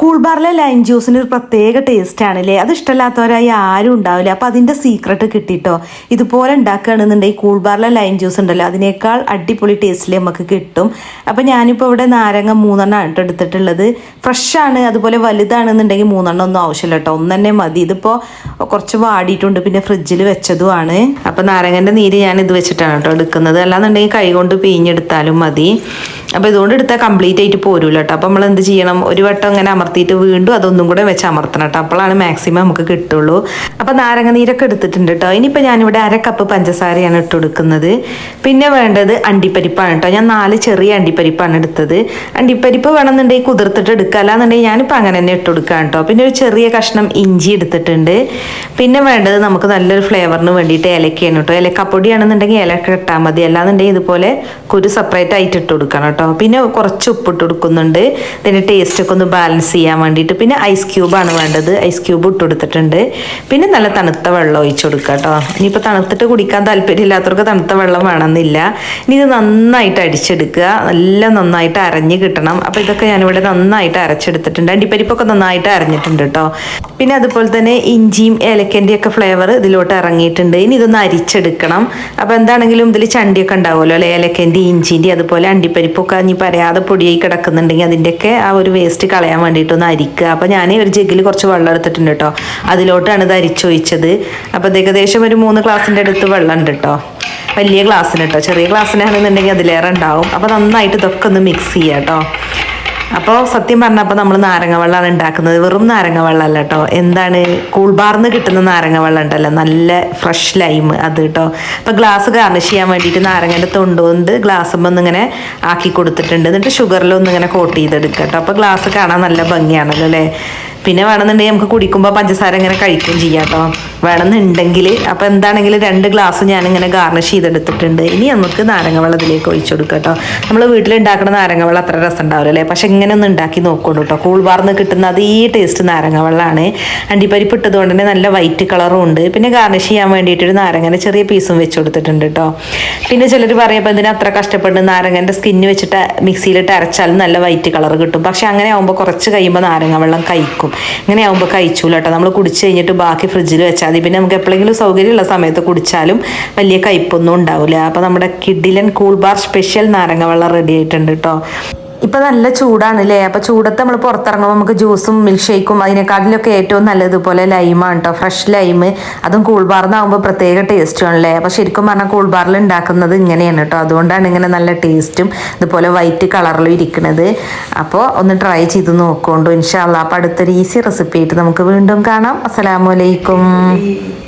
Cool ബാറിലെ lime ജ്യൂസിന് ഒരു പ്രത്യേക ടേസ്റ്റ് ആണല്ലേ? അത് ഇഷ്ടമല്ലാത്തവരായി ആരും ഉണ്ടാവില്ല. അപ്പോൾ അതിന്റെ സീക്രട്ട് കിട്ടിട്ടോ? ഇതുപോലെ ഉണ്ടാക്കുകയാണെന്നുണ്ടെങ്കിൽ കൂൾ ബാറിലെ ലൈം ജ്യൂസ് ഉണ്ടല്ലോ അതിനേക്കാൾ അടിപൊളി ടേസ്റ്റിൽ നമുക്ക് കിട്ടും. അപ്പോൾ ഞാനിപ്പോൾ ഇവിടെ നാരങ്ങ മൂന്നെണ്ണം ആണ് എടുത്തിട്ടുള്ളത്. ഫ്രഷ് ആണ് അതുപോലെ വലുതാണെന്നുണ്ടെങ്കിൽ മൂന്നെണ്ണം ഒന്നും ആവശ്യമില്ല കേട്ടോ ഒന്ന് തന്നെ മതി. ഇതിപ്പോൾ കുറച്ച് വാടിയിട്ടുണ്ട് പിന്നെ ഫ്രിഡ്ജിൽ വെച്ചതുമാണ്. അപ്പോൾ നാരങ്ങന്റെ നീര് ഞാൻ ഇത് വെച്ചിട്ടാണ് കേട്ടോ എടുക്കുന്നത്. അല്ലാന്നുണ്ടെങ്കിൽ കൈ കൊണ്ട് പിഴിഞ്ഞെടുത്താലും മതി. അപ്പോൾ ഇതുകൊണ്ട് എടുത്താൽ കംപ്ലീറ്റ് ആയിട്ട് പോരൂല്ലോ കേട്ടോ അപ്പോൾ നമ്മൾ എന്ത് ചെയ്യണം? ഒരു വട്ടം ഇങ്ങനെ അമർത്തിയിട്ട് വീണ്ടും അതൊന്നും കൂടെ വെച്ച് അമർത്തണം കേട്ടോ. അപ്പോഴാണ് മാക്സിമം നമുക്ക് കിട്ടുള്ളൂ. അപ്പോൾ നാരങ്ങ നീരൊക്കെ എടുത്തിട്ടുണ്ട് കേട്ടോ. ഇനിയിപ്പോൾ ഞാനിവിടെ അര കപ്പ് പഞ്ചസാരയാണ് ഇട്ട് കൊടുക്കുന്നത്. പിന്നെ വേണ്ടത് അണ്ടിപ്പരിപ്പാണ് കേട്ടോ. ഞാൻ നാല് ചെറിയ അണ്ടിപ്പരിപ്പാണ് എടുത്തത്. അണ്ടിപ്പരിപ്പ് വേണമെന്നുണ്ടെങ്കിൽ കുതിർത്തിട്ട് എടുക്കുക. അല്ലാന്നുണ്ടെങ്കിൽ ഞാനിപ്പോൾ അങ്ങനെ തന്നെ ഇട്ട് കൊടുക്കാം കേട്ടോ. പിന്നെ ഒരു ചെറിയ കഷ്ണം ഇഞ്ചി എടുത്തിട്ടുണ്ട്. പിന്നെ വേണ്ടത് നമുക്ക് നല്ലൊരു ഫ്ലേവറിന് വേണ്ടിയിട്ട് ഏലക്കയാണ് കേട്ടോ. ഏലക്കപ്പൊടിയാണെന്നുണ്ടെങ്കിൽ ഏലക്ക ഇട്ടാൽ മതി. അല്ലാന്നുണ്ടെങ്കിൽ ഇതുപോലെ കുരു സെപ്പറേറ്റ് ആയിട്ട് ഇട്ട് കൊടുക്കണം കേട്ടോ. പിന്നെ കുറച്ച് ഉപ്പിട്ട് കൊടുക്കുന്നുണ്ട്. ഇതിന്റെ ടേസ്റ്റൊക്കെ ഒന്ന് ബാലൻസ് ചെയ്യാൻ വേണ്ടിയിട്ട്. പിന്നെ ഐസ് ക്യൂബാണ് വേണ്ടത്. ഐസ് ക്യൂബ് ഇട്ട് കൊടുത്തിട്ടുണ്ട്. പിന്നെ നല്ല തണുത്ത വെള്ളം ഒഴിച്ചു കൊടുക്കുക കേട്ടോ ഇനിയിപ്പോൾ തണുത്തിട്ട് കുടിക്കാൻ താല്പര്യമില്ലാത്തവർക്ക് തണുത്ത വെള്ളം വേണമെന്നില്ല. ഇനി ഇത് നന്നായിട്ട് അടിച്ചെടുക്കുക. നല്ല നന്നായിട്ട് അരഞ്ഞ് കിട്ടണം. അപ്പോൾ ഇതൊക്കെ ഞാനിവിടെ നന്നായിട്ട് അരച്ചെടുത്തിട്ടുണ്ട്. അണ്ടിപ്പരിപ്പൊക്കെ നന്നായിട്ട് അരഞ്ഞിട്ടുണ്ട് കേട്ടോ പിന്നെ അതുപോലെ തന്നെ ഇഞ്ചിയും ഏലക്കന്റെ ഒക്കെ ഫ്ലേവർ ഇതിലോട്ട് ഇറങ്ങിയിട്ടുണ്ട്. ഇനി ഇതൊന്ന് അരിച്ചെടുക്കണം. അപ്പോൾ എന്താണെങ്കിലും ഇതിൽ ചണ്ടിയൊക്കെ ഉണ്ടാവുമല്ലോ അല്ലെ? ഏലക്കന്റെ ഇഞ്ചിന്റെ അതുപോലെ അണ്ടിപ്പരിപ്പൊക്കെ ഇനി പറയാതെ പൊടിയായി കിടക്കുന്നുണ്ടെങ്കിൽ അതിന്റെയൊക്കെ ആ ഒരു വേസ്റ്റ് കളയാൻ വേണ്ടിയിട്ടൊന്ന് അരിക്കുക അപ്പോൾ ഞാൻ ഒരു ജഗ്ഗിൽ കുറച്ച് വെള്ളം എടുത്തിട്ടുണ്ട് കേട്ടോ അതിലോട്ടാണ് ഇത് അരിച്ചൊഴിച്ചത്. അപ്പോൾ ഏകദേശം ഒരു മൂന്ന് ഗ്ലാസിന്റെ അടുത്ത് വെള്ളം ഉണ്ട് കേട്ടോ വലിയ ഗ്ലാസ്സിന് കേട്ടോ ചെറിയ ഗ്ലാസ്സിനാണെന്നുണ്ടെങ്കിൽ അതിലേറെ ഉണ്ടാവും. അപ്പോൾ നന്നായിട്ട് ഇതൊക്കെ ഒന്ന് മിക്സ് ചെയ്യാം കേട്ടോ അപ്പോൾ സത്യം പറഞ്ഞപ്പോൾ നമ്മൾ നാരങ്ങ വെള്ളമാണ് ഉണ്ടാക്കുന്നത് വെറും നാരങ്ങ വെള്ളമല്ല കേട്ടോ എന്താണ് കൂൾബാർന്ന് കിട്ടുന്ന നാരങ്ങ വെള്ളം ഉണ്ടല്ലോ. നല്ല ഫ്രഷ് ലൈം അത് കേട്ടോ അപ്പോൾ ഗ്ലാസ് ഗാർണിഷ് ചെയ്യാൻ വേണ്ടിയിട്ട് നാരങ്ങന്റെ തൊണ്ടുകൊണ്ട് ഗ്ലാസ് ഒന്ന് ഇങ്ങനെ ആക്കി കൊടുത്തിട്ടുണ്ട്. എന്നിട്ട് ഷുഗറിലൊന്നും ഇങ്ങനെ കോട്ട് ചെയ്തെടുക്കുക കേട്ടോ അപ്പോൾ ഗ്ലാസ് കാണാൻ നല്ല ഭംഗിയാണല്ലോ അല്ലേ പിന്നെ വേണമെന്നുണ്ടെങ്കിൽ നമുക്ക് കുടിക്കുമ്പോൾ പഞ്ചസാര ഇങ്ങനെ കഴിക്കുകയും ചെയ്യാം കേട്ടോ വേണമെന്നുണ്ടെങ്കിൽ അപ്പോൾ എന്താണെങ്കിലും രണ്ട് ഗ്ലാസ് ഞാനിങ്ങനെ ഗാർണിഷ് ചെയ്തെടുത്തിട്ടുണ്ട്. ഇനി നമുക്ക് നാരങ്ങ വെള്ളത്തിലേക്ക് ഒഴിച്ചു കൊടുക്കാം കേട്ടോ നമ്മൾ വീട്ടിലുണ്ടാക്കുന്ന നാരങ്ങ വെള്ളം അത്ര രസം ഉണ്ടാവില്ലേ പക്ഷെ ഇങ്ങനെ ഒന്ന് ഉണ്ടാക്കി നോക്കുള്ളൂ കേട്ടോ കൂൾ ബാർന്ന് കിട്ടുന്ന അതേ ടേസ്റ്റ് നാരങ്ങ വെള്ളമാണ് അണ്ടിപ്പരിപ്പ് ഇട്ടതുകൊണ്ട് തന്നെ നല്ല വൈറ്റ് കളറും ഉണ്ട്. പിന്നെ ഗാർണിഷ് ചെയ്യാൻ വേണ്ടിയിട്ട് ഒരു നാരങ്ങന്റെ ചെറിയ പീസും വെച്ച് കൊടുത്തിട്ടുണ്ട് കേട്ടോ പിന്നെ ചിലർ പറയുമ്പോൾ ഇതിന് അത്ര കഷ്ടപ്പെട്ട് നാരങ്ങന്റെ സ്കിന്ന് വെച്ചിട്ട് മിക്സിയിലിട്ട് അരച്ചാലും നല്ല വൈറ്റ് കളർ കിട്ടും. പക്ഷേ അങ്ങനെ ആകുമ്പോൾ കുറച്ച് കഴിയുമ്പോൾ നാരങ്ങ വെള്ളം കഴിക്കും. ഇങ്ങനെ ആകുമ്പോൾ കഴിച്ചൂല കേട്ടോ നമ്മൾ കുടിച്ച് കഴിഞ്ഞിട്ട് ബാക്കി ഫ്രിഡ്ജിൽ വെച്ചാൽ മതി. പിന്നെ നമുക്ക് എപ്പോഴെങ്കിലും സൗകര്യമുള്ള സമയത്ത് കുടിച്ചാലും വലിയ കയ്പൊന്നും ഉണ്ടാവില്ല അപ്പോൾ നമ്മുടെ കിഡിലൻ കൂൾ ബാർ സ്പെഷ്യൽ നാരങ്ങ വെള്ളം റെഡി ആയിട്ടുണ്ട് കേട്ടോ ഇപ്പം നല്ല ചൂടാണ് അല്ലേ അപ്പം ചൂടത്ത് നമ്മൾ പുറത്തിറങ്ങുമ്പോൾ നമുക്ക് ജ്യൂസും മിൽക്ക് ഷേക്കും അതിനെക്കാട്ടിലൊക്കെ ഏറ്റവും നല്ലതുപോലെ ലൈമാണ് കേട്ടോ ഫ്രഷ് ലൈമ്. അതും കൂൾ ബാറിനാകുമ്പോൾ പ്രത്യേക ടേസ്റ്റും അല്ലേ അപ്പം ശരിക്കും പറഞ്ഞാൽ കൂൾ ബാറിൽ ഉണ്ടാക്കുന്നത് ഇങ്ങനെയാണ് കേട്ടോ അതുകൊണ്ടാണ് ഇങ്ങനെ നല്ല ടേസ്റ്റും ഇതുപോലെ വൈറ്റ് കളറിലും ഇരിക്കുന്നത് അപ്പോൾ ഒന്ന് ട്രൈ ചെയ്ത് നോക്കുകൊണ്ടു ഇൻഷാല്ല അപ്പം അടുത്തൊരു ഈസി റെസിപ്പി ആയിട്ട് നമുക്ക് വീണ്ടും കാണാം. അസ്സലാമലൈക്കും